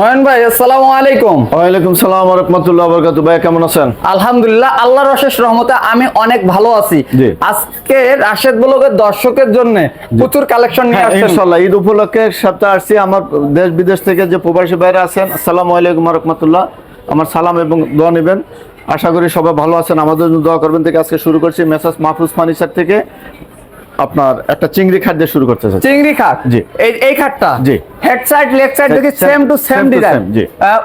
নয়ন ভাই আসসালামু আলাইকুম। ওয়ালাইকুম সালাম রহমতুল্লাহ বরকাতু ভাই কেমন আছেন? আলহামদুলিল্লাহ আল্লাহর অশেষ রহমতে আমি অনেক ভালো আছি। আজকে রাশেদ ব্লগের দর্শকের জন্য প্রচুর কালেকশন নিয়ে হ্যাঁ আসছেন। ইনশাল্লাহ ঈদ উপলক্ষে সপ্তাহে আসছি। আমার দেশ বিদেশ থেকে যে প্রবাসী বাইরে আছেন আসসালামু আলাইকুম রহমতুল্লাহ। আমার সালাম এবং দোয়া নেবেন। আশা করি সবাই ভালো আছেন। আমাদের জন্য দোয়া করবেন। থেকে আজকে শুরু করছি মেসাজ মাহফুজ ফার্নিচার থেকে। আপনার একটা চিংড়ি খাট দিয়ে শুরু করতে চিংড়ি খাট জি। এই খাটটা জি। হেড সাইড লেগ সাইড দেখি সেম টু সেম ডিজাইন জি।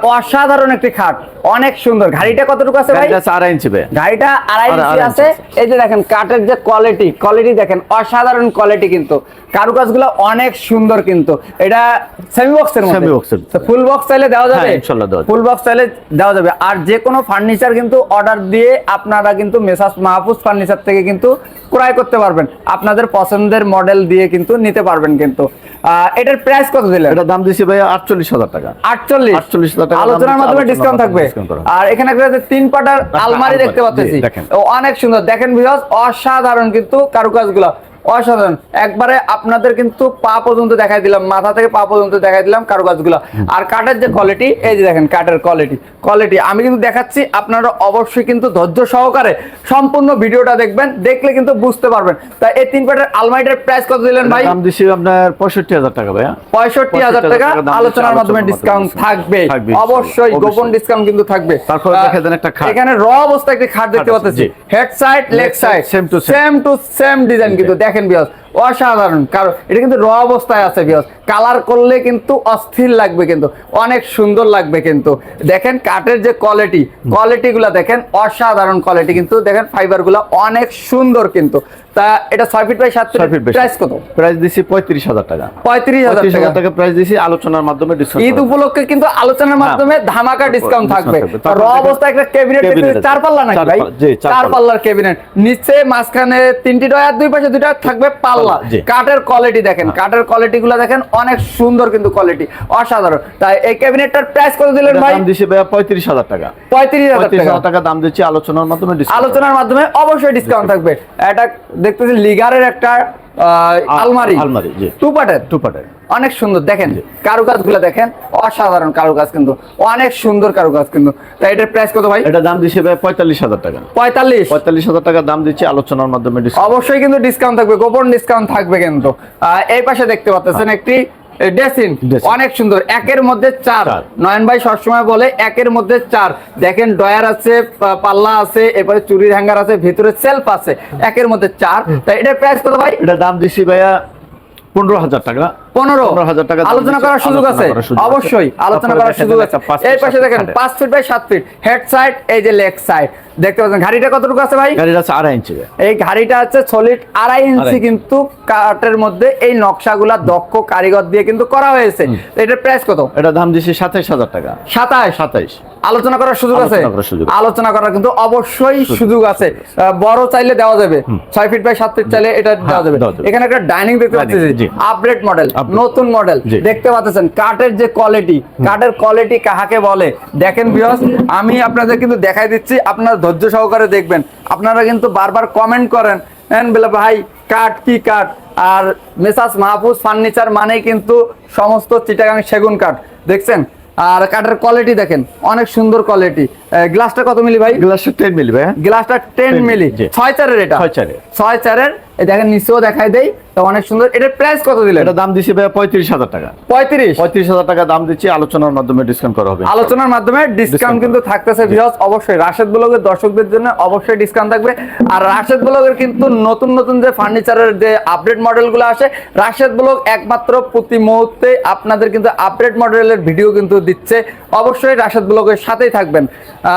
অসাধারণ একটি খাট অনেক সুন্দর। গাড়িটা কতটুকু আছে ভাই? আড়াই ইঞ্চি ভাই গাড়িটা আড়াই ইঞ্চি আছে। এই যে দেখেন কাঠের যে কোয়ালিটি কোয়ালিটি দেখেন অসাধারণ কোয়ালিটি কিন্তু। কারুকাজগুলো অনেক সুন্দর কিন্তু। এটা সেমি বক্সের মধ্যে। Box এর। ফুল বক্স চাইলে দেওয়া যাবে? হ্যাঁ, ইনশাল্লাহ দেওয়া ফুল বক্স চাইলে দেওয়া যাবে। আর যে কোনো ফার্নিচার কিন্তু অর্ডার দিয়ে আপনারা কিন্তু মেসাজ মাহফুজ ফার্নিচার থেকে কিন্তু ক্রয় করতে পারবেন। আপনাদের পছন্দের মডেল দিয়ে কিন্তু নিতে পারবেন কিন্তু। এটার প্রাইস কত দিলেন? এটা দাম দিছি ভাই আটচল্লিশ হাজার টাকা। আটচল্লিশ। 48,000 টাকা আলোচনার মাধ্যমে ডিসকাউন্ট থাকবে? আর এখানে একটা তিন পাটার আলমারি আলমারি, দেখতে পাচ্ছি। দেখেন। অনেক সুন্দর। দেখেন বিকজ অসাধারণ কিন্তু কারুকাজ কারুকাজগুলো। অসাধারণ। একবারে আপনাদের কিন্তু পা পর্যন্ত দেখাই দিলাম মাথা থেকে পা পর্যন্ত দেখাই দিলাম কারুকাজগুলো। আর কাঠের যে কোয়ালিটি এই যে দেখেন কাঠের কোয়ালিটি কোয়ালিটি আমি কিন্তু দেখাচ্ছি আপনারা অবশ্যই কিন্তু ধৈর্য সহকারে সম্পূর্ণ ভিডিওটা দেখবেন দেখলে কিন্তু বুঝতে পারবেন। তাই এই তিন পাটের আলমারিটার প্রাইস কত দিলেন ভাই? দাম দিছি আপনার পঁয়ষট্টি হাজার টাকা ভাইয়া। পঁয়ষট্টি হাজার টাকা আলোচনার মাধ্যমে ডিসকাউন্ট থাকবে অবশ্যই। গোপন ডিসকাউন্ট কিন্তু থাকবে। তারপরে আহ, দেখে দেন একটা খাট। এখানে র অবস্থা একটা খাট দেখতে পাচ্ছি। Head side leg side. Same to same design কিন্তু। দেখেন বিয়স অসাধারণ। কারণ এটা কিন্তু র অবস্থায় আছে বিয়স কালার করলে কিন্তু অস্থির লাগবে কিন্তু অনেক সুন্দর লাগবে কিন্তু। দেখেন কাঠের যে কোয়ালিটি কোয়ালিটি গুলা দেখেন অসাধারণ কোয়ালিটি কিন্তু। দেখেন ফাইবারগুলা অনেক সুন্দর কিন্তু। তা এটা ছয় ফিট বাই সাত ফিট প্রাইস কত? প্রাইস দিছি পঁয়ত্রিশ হাজার টাকা। পঁয়ত্রিশ হাজার টাকা। প্রাইস দিছি আলোচনার মাধ্যমে ডিসকাউন্ট ঈদ উপলক্ষে কিন্তু আলোচনার মাধ্যমে ধামাকা ডিসকাউন্ট থাকবে। র তারপর দেখেন- অবস্থা একটা ক্যাবিনেট চার পাল্লা নাকি চার ভাই? চার চার পাল্লার ক্যাবিনেট নিচে মাঝখানে তিনটি ডয়ার দুই পাশে দুইটা থাকবে পাল্লা কাঠের কোয়ালিটি দেখেন কাঠের কোয়ালিটি গুলো দেখেন অনেক সুন্দর কিন্তু কোয়ালিটি অসাধারণ। তাই এই ক্যাবিনেটটার প্রাইস কত দিলেন ভাই? দাম দিছি ভাই পঁয়ত্রিশ হাজার টাকা। পঁয়ত্রিশ হাজার পঁয়ত্রিশ টাকা হাজার টাকা দাম দিচ্ছি আলোচনার মাধ্যমে আলোচনার মাধ্যমে অবশ্যই ডিসকাউন্ট থাকবে। এটা দেখতেছি লিগারের একটা আলমারি। আলমারি, জি। টু পার্টের টু পার্টের অনেক সুন্দর। দেখেন কারুকাজগুলো দেখেন অসাধারণ কারুকাজ কিন্তু অনেক সুন্দর কারুকাজ কিন্তু। তাই এটার প্রাইস কত ভাই? এটা দাম দিছি ভাই পঁয়তাল্লিশ হাজার টাকা। পঁয়তাল্লিশ? পঁয়তাল্লিশ হাজার টাকা দাম দিচ্ছে আলোচনার মাধ্যমে অবশ্যই কিন্তু ডিসকাউন্ট থাকবে গোপন ডিসকাউন্ট থাকবে কিন্তু। এই পাশে দেখতে পাচ্ছেন একটি ডেসিন অনেক সুন্দর একের মধ্যে চার। চার। নয়ন ভাই সবসময় বলে একের মধ্যে চার। দেখেন ডয়ার আছে পাল্লা আছে এরপরে চুরির হ্যাঙ্গার আছে ভিতরে সেলফ আছে। একের মধ্যে চার। তাই এটার প্রাইস কত ভাই? এটা দাম দিছি ভাইয়া পনেরো হাজার টাকা। পনেরো। 15,000 টাকা আলোচনা করার সুযোগ আছে? করার সুযোগ আছে। অবশ্যই আলোচনা করার সুযোগ আছে। একটা পাঁচ এই ফিট পাশে দেখেন পাঁচ ফিট বাই সাত ফিট হেড সাইড এই যে লেগ সাইড দেখতে পাচ্ছেন গাড়িটা কতটুকু আছে ভাই? গাড়ির আছে আড়াই ইঞ্চি এই গাড়িটা হচ্ছে সলিড আড়াই ইঞ্চি কিন্তু কাঠের মধ্যে এই নকশাগুলা দক্ষ কারিগর দিয়ে কিন্তু করা হয়েছে। এটার প্রাইস কত? এটা দাম দিছি সাতাইশ হাজার টাকা। সাতাশ সাতাইশ। আলোচনা করার সুযোগ আছে? আলোচনা করার সুযোগ আছে। আলোচনা করার কিন্তু অবশ্যই সুযোগ আছে। বড় চাইলে দেওয়া যাবে। ছয় ফিট বাই সাত ফিট চাইলে এটা দেওয়া যাবে। এখানে একটা ডাইনিং দেখতে পাচ্ছি। Update model. নতুন মডেল। দেখতে পাচ্ছেন কাঠের যে কোয়ালিটি কাঠের কোয়ালিটি কাহাকে বলে? দেখেন বিয়স আমি আপনাদের কিন্তু দেখাই দিচ্ছি আপনারা ধৈর্য সহকারে দেখবেন। আপনারা কিন্তু বারবার কমেন্ট করেন এন বলে ভাই কাঠ কি কাঠ আর মেসাস মাহফুজ ফার্নিচার মানে কিন্তু সমস্ত চিটাগাং সেগুন কাঠ দেখছেন? আর কাঠের কোয়ালিটি দেখেন অনেক সুন্দর কোয়ালিটি গ্লাসটা কত মিলি ভাই? গ্লাসটা টেন মিলি ভাই গ্লাসটা টেন 10 মিলি। ছয় চারের এটা? ছয় চারের। ছয় চারের দেখেন নিচেও দেখাই দেই। তো অনেক সুন্দর। এটার প্রাইস কত দিলেন? এটা দাম দিছি ভাই পঁয়ত্রিশ হাজার টাকা। পঁয়ত্রিশ? পঁয়ত্রিশ হাজার টাকা দাম দিচ্ছি। আলোচনার মাধ্যমে ডিসকাউন্ট করা হবে। আলোচনার মাধ্যমে ডিসকাউন্ট কিন্তু থাকতেছে ভিউয়ার্স অবশ্যই রাশেদ ব্লগের দর্শকদের জন্য অবশ্যই ডিসকাউন্ট থাকবে। আর রাশেদ ব্লগের কিন্তু নতুন নতুন যে ফার্নিচারের যে আপডেট মডেলগুলো আসে রাশেদ ব্লগ একমাত্র প্রতি মুহূর্তে আপনাদের কিন্তু আপডেট মডেলের ভিডিও কিন্তু দিচ্ছে। অবশ্যই রাশেদ ব্লগের সাথেই থাকবেন।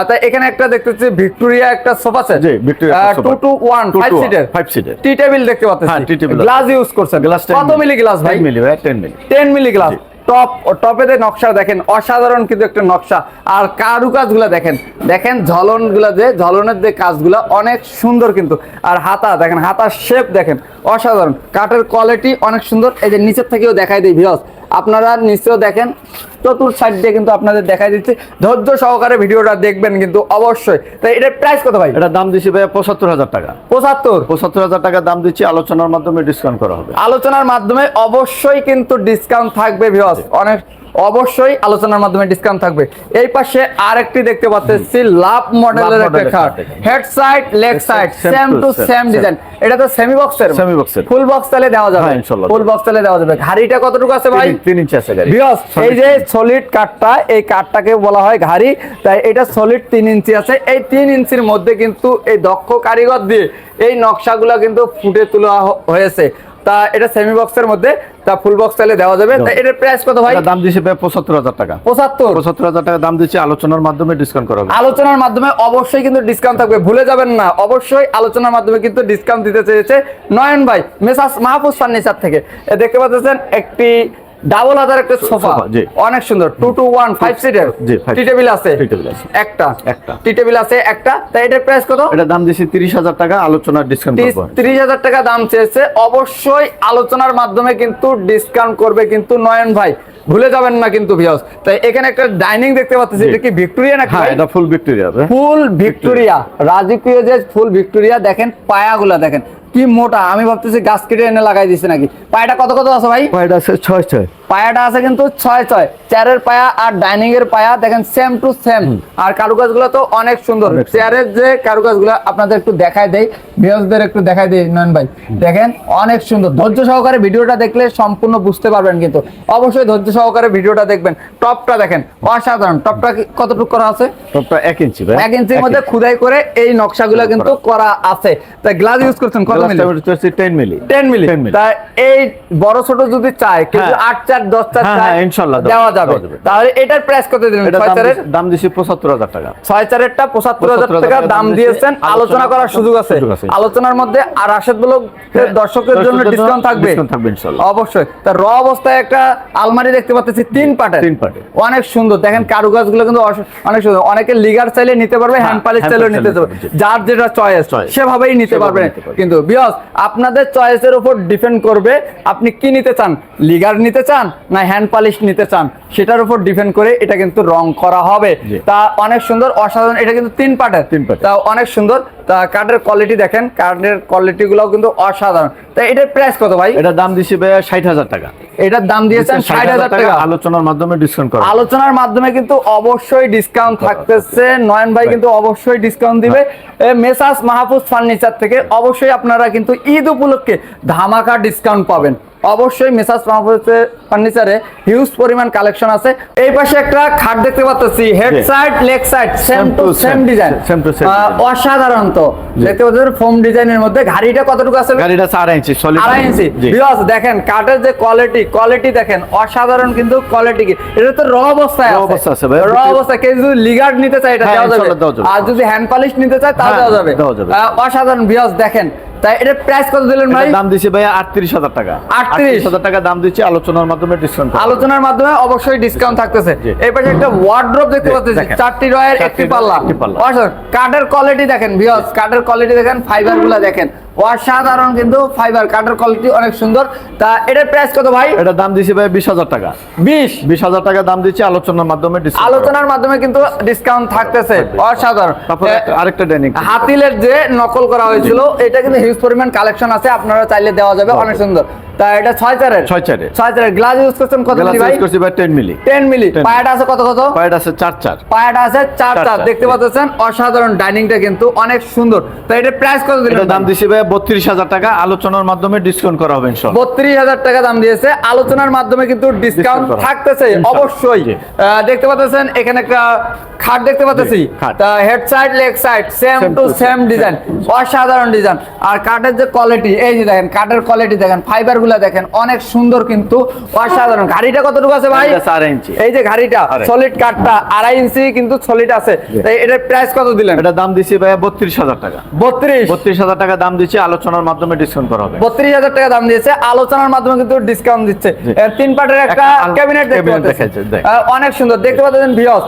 তাই এখানে একটা দেখতেছি ভিক্টোরিয়া একটা সোফা সেট জি, একটা টু। টু ওয়ান ফাইভ সিটের five seater। টি টেবিল দেখতে হ্যাঁ, tea পাচ্ছেন গ্লাস ইউজ করছেন। গ্লাস কত মিলি গ্লাস ভাই? মিলি ভাই 10 milli. 10 milli glass. Top top টপে যে নকশা দেখেন অসাধারণ কিন্তু একটা নকশা। আর কারুকাজগুলো দেখেন দেখেন ঝলনগুলো যে ঝলনের যে কাজগুলো অনেক সুন্দর কিন্তু। আর হাতা দেখেন হাতার শেপ দেখেন অসাধারণ। কাঠের কোয়ালিটি অনেক সুন্দর। এই যে নিচের থেকেও দেখাই দেয় ভিউস আপনারা নিশ্চয় দেখেন। চতুর সাইড দিয়ে কিন্তু আপনাদের দেখা দিচ্ছি। ধৈর্য সহকারে ভিডিওটা দেখবেন কিন্তু অবশ্যই। তাই এটার প্রাইস কত ভাই? এটা দাম দিছি ভাই পঁচাত্তর হাজার টাকা। পঁচাত্তর? পঁচাত্তর হাজার টাকা দাম দিচ্ছি আলোচনার মাধ্যমে ডিসকাউন্ট করা হবে। আলোচনার মাধ্যমে অবশ্যই কিন্তু ডিসকাউন্ট থাকবে অনেক অবশ্যই আলোচনার মাধ্যমে ডিসকাউন্ট থাকবে। এই পাশে আরেকটি দেখতে পাচ্ছি লাভ মডেলের একটা খাট head side leg side same to same design এটা তো সেমি বক্সের box এর। ফুল বক্স তাহলে দেওয়া যাবে। হ্যাঁ, ইনশাল্লাহ। ফুল বক্স তাহলে দেওয়া যাবে। ঘাড়িটা কতটুকু আছে ভাই? তিন- তিন ইঞ্চি আছে গাড়ি বিয়স এই যে সলিড কাঠটা এই কাঠটাকে বলা হয় ঘাড়ি। তাই এটা সলিড তিন ইঞ্চি আছে। এই তিন ইঞ্চির মধ্যে কিন্তু এই দক্ষ কারিগর দিয়ে এই নকশাগুলো কিন্তু ফুটে তোলা হয়েছে। তা এটা সেমি বক্সের মধ্যে তা ফুল বক্স তাহলে দেওয়া যাবে। এটার প্রাইস কত ভাই? দাম ভাই পঁচাত্তর হাজার টাকা। পঁচাত্তর? পঁচাত্তর হাজার টাকা দাম দিচ্ছি আলোচনার মাধ্যমে ডিসকাউন্ট করা আলোচনার মাধ্যমে অবশ্যই কিন্তু ডিসকাউন্ট থাকবে ভুলে যাবেন না। অবশ্যই আলোচনার মাধ্যমে কিন্তু ডিসকাউন্ট দিতে চেয়েছে। নয়ন ভাই মেসাস মাহফুজ ফার্নিচার থেকে। দেখতে পাচ্ছেন একটি ডাবল হাজার একটা সোফা। অনেক সুন্দর। টু টু ওয়ান ফাইভ সিটের টি টেবিল আছে। একটা। একটা। টি টেবিল আছে একটা। তাই এটার প্রাইস কত? এটা দাম দিয়েছে তিরিশ হাজার টাকা। আলোচনার ডিসকাউন্ট তিরিশ হাজার টাকা দাম চেয়েছে। অবশ্যই আলোচনার মাধ্যমে কিন্তু ডিসকাউন্ট করবে কিন্তু নয়ন ভাই। ভুলে যাবেন না কিন্তু ভিউস তাই এখানে একটা ডাইনিং দেখতে পাচ্ছি এটা কি ভিক্টোরিয়া নাকি হ্যাঁ এটা ফুল ভিক্টোরিয়া ফুল ভিক্টোরিয়া রাজকীয় যে ফুল ভিক্টোরিয়া দেখেন পায়াগুলা দেখেন। কি মোটা? আমি ভাবতেছি গাছ কেটে এনে লাগাই দিছে নাকি? পায়াটা কত কত আছে ভাই? এটা আছে ছয় ছয়। পায়াটা আছে কিন্তু ছয় ছয়। চেয়ারের পায়া আর ডাইনিং এর পায়া দেখেন সেম টু সেম আর কারুকাজগুলো তো অনেক সুন্দর। চেয়ারের যে কারুকাজগুলো আপনাদের একটু দেখাই দেই ভিউজদের একটু দেখাই দেই নয়ন ভাই। দেখেন অনেক সুন্দর। ধৈর্য সহকারে ভিডিওটা দেখলে সম্পূর্ণ বুঝতে পারবেন কিন্তু। অবশ্যই ধৈর্য সহকারে ভিডিওটা দেখবেন। টপটা দেখেন অসাধারণ। টপটা কতটুকু করা আছে? টপটা এক ইঞ্চি এক ইঞ্চির মধ্যে খুদাই করে এই নকশাগুলো কিন্তু করা। আছে। তাই গ্লাস ইউজ করছেন কত? মিলি? Ten milli. 10 মিলি। তা এই বড় ছোট যদি চায় কিন্তু হ্যাঁ। আট চার দশ চার হ্যাঁ, চায় হ্যাঁ, দেওয়া- দেওয়া যাবে। তাহলে এটার প্রাইস কত দিলেন? এটা ছয় দাম দাম দিয়েছে পঁচাত্তর টাকা। ছয় চারেরটা পঁচাত্তর 75,000 টাকা টাকা দাম দাম দিয়েছেন। আলোচনা করার সুযোগ আছে। আলোচনার মধ্যে আর রাশেদ ব্লক দর্শকের জন্য দর্শকদের জন্য ডিসকাউন্ট থাকবে। অবশ্যই। তা র অবস্থায় একটা আলমারি দেখতে পাচ্ছি তিন পাটের। তিন পাটের। অনেক সুন্দর। দেখেন কারুকাজগুলো কিন্তু অনেক সুন্দর। অনেকে লিগার চাইলে নিতে পারবে হ্যান্ড পালিশ চাইলেও নিতে পারবে। যার যেটা চয়েস। সেভাবেই নিতে পারবে। কিন্তু বিয়স আপনাদের চয়েসের উপর ডিপেন্ড করবে আপনি কি নিতে চান লিগার নিতে চান না হ্যান্ড পালিশ নিতে চান। সেটার উপর ডিপেন্ড করে এটা কিন্তু রং করা হবে। তা অনেক সুন্দর অসাধারণ এটা কিন্তু তিন পার্টের। তিন পার্ট তা অনেক সুন্দর তা কাঠের কোয়ালিটি দেখেন কার্ডের কোয়ালিটি গুলো কিন্তু অসাধারণ। তা এটার প্রাইস কত ভাই? এটা দাম দিচ্ছি ভাই ষাট হাজার টাকা। এটার দাম দিয়েছেন ষাট হাজার টাকা। আলোচনার মাধ্যমে ডিসকাউন্ট করা। আলোচনার মাধ্যমে কিন্তু অবশ্যই ডিসকাউন্ট থাকতেছে। নয়ন ভাই কিন্তু অবশ্যই ডিসকাউন্ট দিবে। মেসাজ মেসাস মাহফুজ ফার্নিচার থেকে অবশ্যই আপনারা কিন্তু ঈদ উপলক্ষে ধামাকা ডিসকাউন্ট পাবেন। অবশ্যই মেসাস মাহফুজের ফার্নিচারে হিউজ পরিমাণ কালেকশন আছে। এই পাশে একটা খাট দেখতে পাচ্ছি head side leg side same to same design to same design। অসাধারণ তো দেখতে পাচ্ছেন ফোম ডিজাইনের মধ্যে। ঘাড়িটা কতটুকু আছে? গাড়িটা আছে আড়াই ইঞ্চি সলিড আড়াই ইঞ্চি বিকজ দেখেন কাঠের যে কোয়ালিটি কোয়ালিটি দেখেন অসাধারণ কিন্তু কোয়ালিটি কি। এটা তো র অবস্থায় আছে। অবস্থা আছে ভাই। র অবস্থা কেউ যদি লিগার্ড নিতে চায় এটা হ্যাঁ, দেওয়া যাবে। আর যদি হ্যান্ড পলিশ নিতে চায় তাও হ্যাঁ, দেওয়া যাবে। অসাধারণ। বিকজ দেখেন তাই এটার প্রাইস কত দিলেন ভাই? দাম দিছি ভাই আটত্রিশ হাজার টাকা। 38 হাজার টাকা দাম দিচ্ছে আলোচনার মাধ্যমে ডিসকাউন্ট আলোচনার মাধ্যমে অবশ্যই ডিসকাউন্ট থাকতেছে। এই পাশে একটা ওয়ার্ড্রপ দেখতে পাচ্ছি চারটি রয়ের একটি পাল্লা। কাঠের কোয়ালিটি দেখেন ভিউয়ার্স কাঠের কোয়ালিটি দেখেন ফাইবারগুলা দেখেন। অসাধারণ কিন্তু ফাইবার কাঠের কোয়ালিটি অনেক সুন্দর। তা এটার প্রাইস কত ভাই? এটা দাম দিছি ভাই বিশ হাজার টাকা। বিশ? বিশ হাজার টাকা দাম দিচ্ছে আলোচনার মাধ্যমে আলোচনার মাধ্যমে কিন্তু ডিসকাউন্ট থাকতেছে। অসাধারণ। তারপরে আরেকটা ডাইনিং হাতিলের যে নকল করা হয়েছিল এটা কিন্তু হিউজ পরিমাণ কালেকশন আছে আপনারা চাইলে দেওয়া যাবে অনেক সুন্দর। তা এটা ছয় চারের? ছয় চারের। ছয় চারের। গ্লাস ইউজ করছেন কত মিলি ভাই? করছি ভাই টেন মিলি। টেন মিলি। পায়াটা আছে কত কত? পায়ের আছে চার চার। পায়াটা আছে চার চার চার। চার, দেখতে পাচ্ছেন অসাধারণ ডাইনিংটা কিন্তু অনেক সুন্দর। তো এটা প্রাইস কত এটা দাম দিছি ভাই বত্রিশ হাজার টাকা। আলোচনার মাধ্যমে ডিসকাউন্ট করা হবে ইনশাল্লাহ। বত্রিশ টাকা দাম দিয়েছে। আলোচনার মাধ্যমে কিন্তু ডিসকাউন্ট থাকতেছে অবশ্যই। দেখতে পাচ্ছেন এখানে একটা খাট দেখতে পাচ্ছি। তা head side leg side same to same design অসাধারণ ডিজাইন আর কাঠের যে কোয়ালিটি এই যে দেখেন কাঠের কোয়ালিটি দেখেন ফাইবার গুলা দেখেন অনেক সুন্দর কিন্তু অসাধারণ। গাড়িটা কতটুকু আছে ভাই? আড়াই ইঞ্চি। এই যে গাড়িটা সলিড কাঠটা আড়াই ইঞ্চি কিন্তু সলিড আছে। এটার প্রাইস কত দিলেন? এটা দাম দিছি ভাই বত্রিশ হাজার টাকা। বত্রিশ? বত্রিশ হাজার টাকা দাম দিচ্ছে আলোচনার মাধ্যমে ডিসকাউন্ট করা হবে। বত্রিশ হাজার টাকা দাম দিয়েছে আলোচনার মাধ্যমে কিন্তু ডিসকাউন্ট দিচ্ছে। তিন পাটের একটা ক্যাবিনেট। অনেক সুন্দর। দেখতে পাচ্ছেন ভিওস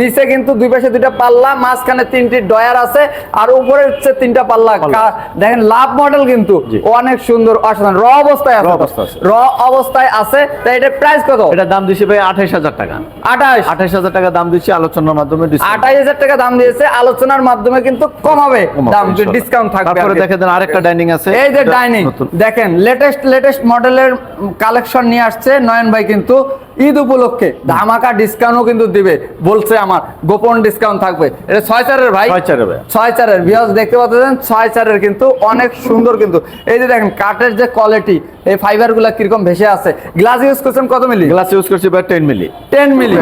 নিচে কিন্তু দুই পাশে দুইটা পাল্লা মাঝখানে তিনটি ডয়ার আছে আর উপরে হচ্ছে তিনটা পাল্লা। দেখেন লাভ মডেল কিন্তু অনেক সুন্দর অসাধারণ। র অবস্থা অবস্থায় আছে? র অবস্থায় আছে। তাই এটার প্রাইস কত? এটা দাম ভাই আঠাইশ হাজার টাকা। আঠাশ আঠাইশ হাজার টাকা দাম আলোচনার মাধ্যমে discount। আঠাশ হাজার টাকা দাম দিয়েছে আলোচনার মাধ্যমে কিন্তু দাম ডিসকাউন্ট থাকবে তারপরে আর কি। দেখে দেন আরেকটা ডাইনিং আছে। এই যে ডাইনিং দেখেন লেটেস্ট লেটেস্ট মডেলের কালেকশন নিয়ে আসছে নয়ন ভাই কিন্তু ঈদ উপলক্ষে। ধামাকা ডিসকাউন্টও কিন্তু দিবে বলছে আমার। গোপন ডিসকাউন্ট থাকবে। এটা ছয় চারের ভাই? ছয় চারের ভাই। ছয় চারের বিয়াস দেখতে পাচ্ছেন ছয় চারের কিন্তু অনেক সুন্দর কিন্তু। এই যে দেখেন কাঠের যে কোয়ালিটি এই ফাইবারগুলা কীরকম ভেসে আছে? গ্লাস ইউজ করছেন কত মিলি গ্লাস ইউজ করছি ভাই টেন মিলি টেন মিলি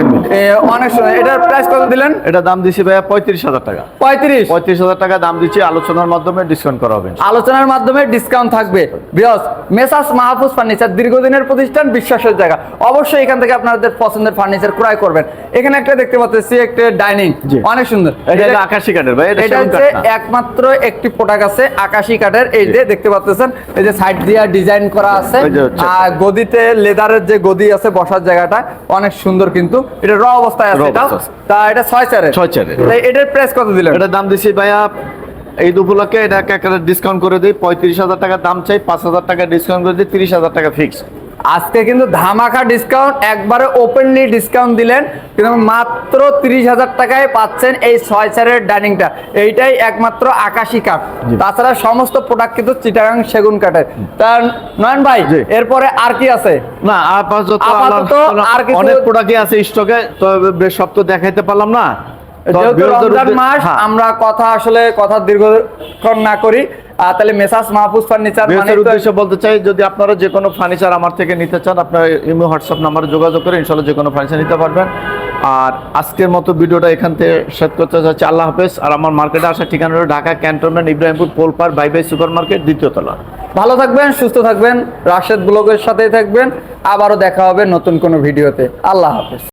অনেক সুন্দর এটার প্রাইস কত দিলেন? এটা দাম দিচ্ছি ভাইয়া পঁয়ত্রিশ হাজার টাকা। পঁয়ত্রিশ? পঁয়ত্রিশ হাজার টাকা দাম দিচ্ছি আলোচনার মাধ্যমে ডিসকাউন্ট করা হবে। আলোচনার মাধ্যমে ডিসকাউন্ট থাকবে। বিয়স মেসাস মাহফুজ ফার্নিচার দীর্ঘদিনের প্রতিষ্ঠান বিশ্বাসের জায়গা। অবশ্যই এখান থেকে আপনাদের পছন্দের ফার্নিচার ক্রয় করবেন। এখানে একটা দেখতে পাচ্ছি একটা ডাইনিং অনেক সুন্দর। এটা আকাশি কাঠের ভাই এটা এটা হচ্ছে একমাত্র একটি প্রোডাক্ট আছে আকাশি কাঠের। এই যে দেখতে পাচ্ছেন এই যে সাইড দিয়ে ডিজাইন করা আছে। আর গদিতে লেদারের যে গদি আছে বসার জায়গাটা অনেক সুন্দর কিন্তু। এটা র অবস্থায় আছে এটা? তা এটা ছয় চারে ছয় চারে তাই এটার প্রাইস কত দিলেন? এটা দাম দিছি ভাইয়া এই উপলক্ষে এটাকে একটা ডিসকাউন্ট করে দিই। পঁয়ত্রিশ হাজার টাকা দাম চাই পাঁচ হাজার টাকা ডিসকাউন্ট করে দিই তিরিশ হাজার টাকা ফিক্স আজকে কিন্তু ধামাকা ডিসকাউন্ট একবারে ওপেনলি ডিসকাউন্ট দিলেন। কিন্তু মাত্র তিরিশ হাজার টাকায় পাচ্ছেন এই ছয় চারের ডাইনিংটা এইটাই একমাত্র আকাশি কাঠ তাছাড়া সমস্ত প্রোডাক্ট কিন্তু চিটাগাং সেগুন কাঠের। তার নয়ন ভাই এরপরে আর কি আছে? না আপাতত আর কিছু- অনেক প্রোডাক্টই আছে স্টকে তো বেশ সব তো দেখাইতে পারলাম না। যেহেতু রমজান মাস হ্যাঁ। আমরা কথা আসলে কথা দীর্ঘক্ষণ না করি। তাহলে মেসাস মাহফুজ ফার্নিচার মানে উদ্দেশ্যে বলতে চাই যদি আপনারা যে কোনো ফার্নিচার আমার থেকে নিতে চান আপনার ইমো হোয়াটসঅ্যাপ নাম্বারে যোগাযোগ করে ইনশাল্লাহ যে কোনো ফার্নিচার নিতে পারবেন। আর আজকের মতো ভিডিওটা এখান থেকে শেষ করতে চাচ্ছি। আল্লাহ হাফেজ। আর আমার মার্কেটে আসার ঠিকানা হলো ঢাকা ক্যান্টনমেন্ট ইব্রাহিমপুর পোলপার বাই বাই সুপার মার্কেট দ্বিতীয় তলা। ভালো থাকবেন সুস্থ থাকবেন রাশেদ ব্লগের সাথেই থাকবেন। আবারও দেখা হবে নতুন কোনো ভিডিওতে। আল্লাহ হাফেজ।